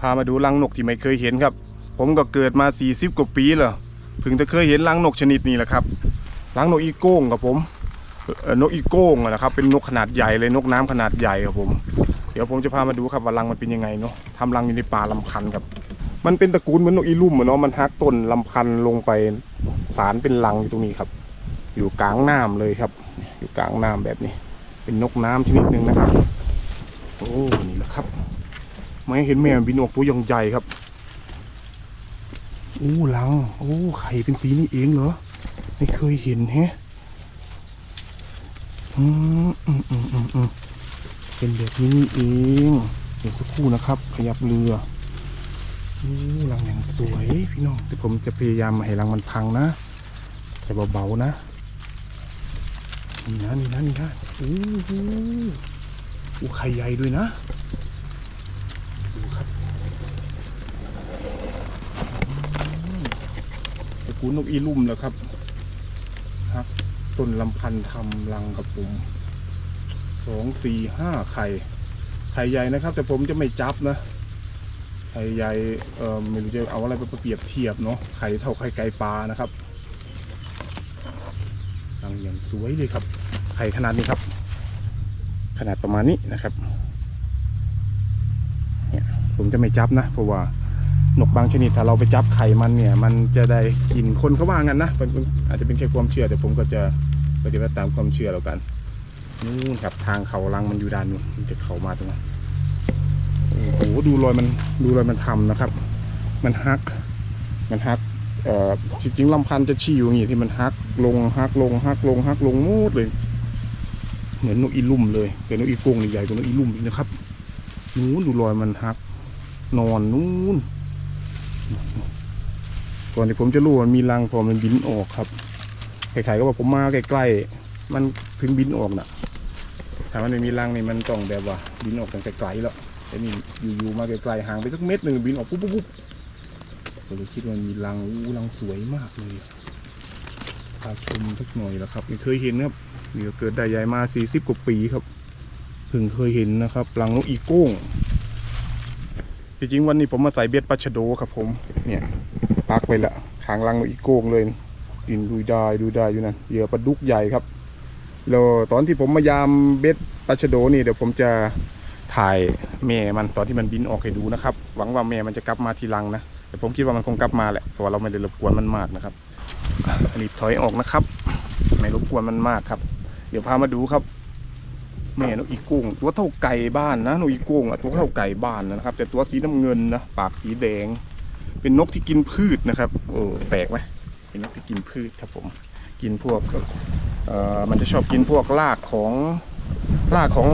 พามาดูรังนกที่ไม่เคยเห็นครับ ผมก็เกิดมา 40 กว่าปีแล้วเพิ่งจะเคยเห็นรังนกชนิดนี้แหละครับรังนกอีโก้งครับผมนกอีโก้งนะครับเป็นนกขนาดใหญ่เลยนกน้ำขนาดใหญ่ครับผม เดี๋ยวผมจะพามาดูครับว่ารังมันเป็นยังไงเนาะทำรังอยู่ในป่าลำพันครับ มันเป็นตระกูลเหมือนนกอีลุ่มอะเนาะมันฮักต้นลำพันลงไปสารเป็นรังอยู่ตรงนี้ครับ อยู่กลางน้ำเลยครับ อยู่กลางน้ำแบบนี้ เป็นนกน้ำชนิดหนึ่งนะครับ โอ้นี่แหละครับ ไม่เห็นแม่บินออกตัวยังใหญ่ครับโอ้ลังโอ้ไข่เป็นสีนี้เองเหรอ ไม่เคยเห็นแฮะอืมอืมอืมอืมเป็นแบบนี้นี่เองเดี๋ยวสักครู่นะครับ ขยับเรือโอ้ลังอย่างสวยพี่น้องแต่ผมจะพยายามม่ให้ลังมันพังนะแต่เบาๆนะนี่นะนี่นะนี่นะโอ้โหอู้ไข่ใหญ่ด้วยนะ ดูครับอืมตระ กูนกอีลุ่มแล้วครับครับต้นลำพันธ์ทำรังครับผมสองสี่ห้าไข่ ไข่ใหญ่นะครับ แต่ผมจะไม่จับนะ ไข่ใหญ่เอ่อไม่รู้จะเอาอะไรไปเปรียบเทียบเนาะไข่เท่าไข่ไก่ปลานะครับรังอย่างสวยเลยครับ ไข่ขนาดนี้ครับ ขนาดประมาณนี้นะครับ เนี่ยผมจะไม่จับนะเพราะว่า นกบางชนิดถ้าเราไปจับไข่มันเนี่ย มันจะได้กลินคนเขาว่างั้นนะนอาจจะเป็นแค่ความเชื่อแต่ผมก็จะปฏิบัติตามความเชื่อแล้วกันนู่นครับทางเขารังมันอยู่ด้านนู้นจะเขามาตรงนั้นโอ้โหดูรอยมันดูรอยมันทำนะครับ มันฮัก มันฮักเอ่อจริงๆลำพันธ์จะชี้อยู่อย่างนี้ที่มันฮักลงฮักลงฮักลงฮักลงมูดเลย เหมือนนกอีลุ่มเลยแต่นกอีกงนี่ใหญ่กว่านกอีลุ่มอีกนะครับนู้นดูรอยมันฮัก นอนนู้น ก่อนที่ผมจะรู้มันมีรังพอมันบินออกครับใครๆก็บอกผมมาใกล้ๆมันถึงบินออกน่ะถ้ามันไม่มีรังนี่มันต้องแบบว่า บินออกไกลๆแล้วแต่นี่อยู่ๆมาไกลๆห่างไปสักเม็ดหนึ่งบินออกปุ๊บปุ๊บปุ๊บผมเลยคิดว่ามีรังอู้รังสวยมากเลยพาชมสักหน่อยแล้วครับไม่เคยเห็นครับนี่ก็เกิดได้ใหญ่มา40กว่าปีครับเพิ่งเคยเห็นนะครับรังนกอีโก้ง จริงๆวันนี้ผมมาใส่เบ็ดปลาชะโดครับผม เนี่ยปักไปละขางรังอีกโก้งเลยดินดูได้ดูได้อยู่นั่นเหยื่อปลาดุกใหญ่ครับแล้วตอนที่ผมมายามเบ็ดปลาชะโดนี่เดี๋ยวผมจะถ่ายแม่มันตอนที่มันบินออกให้ดูนะครับ หวังว่าแม่มันจะกลับมาทีรังนะแต่ผมคิดว่ามันคงกลับมาแหละเพราะว่าเราไม่ได้รบกวนมันมากนะครับอะรีบถอยออกนะครับ ไม่รบกวนมันมากครับ เดี๋ยวพามาดูครับ แม่นกอีกุ้งตัวเท่าไก่บ้านนะนกอีกุ้งอะตัวเท่าไก่บ้านนะครับ แต่ตัวสีน้ำเงินนะปากสีแดง เป็นนกที่กินพืชนะครับโอ้แปลกไหมเป็นนกที่กินพืชครับผม กินพวกเอ่อมันจะชอบกินพวกรากของรากของ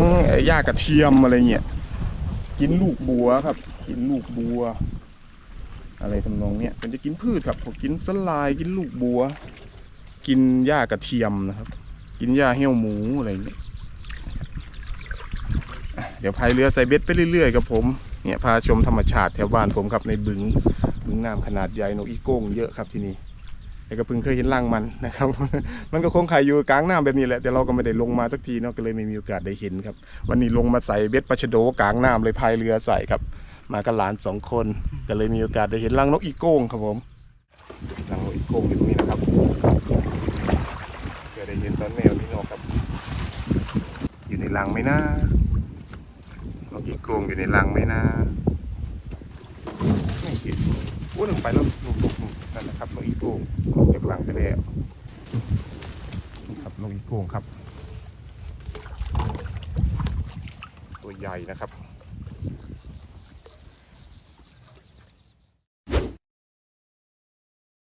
หญ้ากระเทียมอะไรเงี้ยกินลูกบัวครับ กินลูกบัว อะไรทำนองเนี้ยมันจะกินพืชครับพวกกินสลายกินลูกบัว กินหญ้ากระเทียมนะครับ กินหญ้าเหี้ยวหมูอะไรเงี้ย เดี๋ยวพายเรือใส่เบ็ดไปเรื่อยๆกับผมเนี่ยพาชมธรรมชาติแถวบ้านผมครับในบึงบึงน้ำขนาดใหญ่นกอีโก้งเยอะครับที่นี่แต่ก็เพิ่งเคยเห็นรังมันนะครับ มันก็คงขายอยู่กลางน้ำแบบนี้แหละแต่เราก็ไม่ได้ลงมาสักทีเนาะก็เลยไม่มีโอกาสได้เห็นครับ วันนี้ลงมาใส่เบ็ดปลาชโดกลางน้ำเลยพายเรือใส่ครับ มากับหลานสองคนก็เลยมีโอกาสได้เห็นรังนกอีโก้งครับผมรังนกอีโก้งอยู่ตรงนี้นะครับเพื่อได้เห็นตอนแมวนี่นกครับ อยู่ในรังไหมนะ กอีโกงอยู่ในรังไหมนะ ไม่เห็นโอ้หนึ่งไปแล้วลุกลุกนั่นนะครับนกอีโกงออกจากรังไปแล้วครับนกอีโกงครับ ตัวใหญ่นะครับ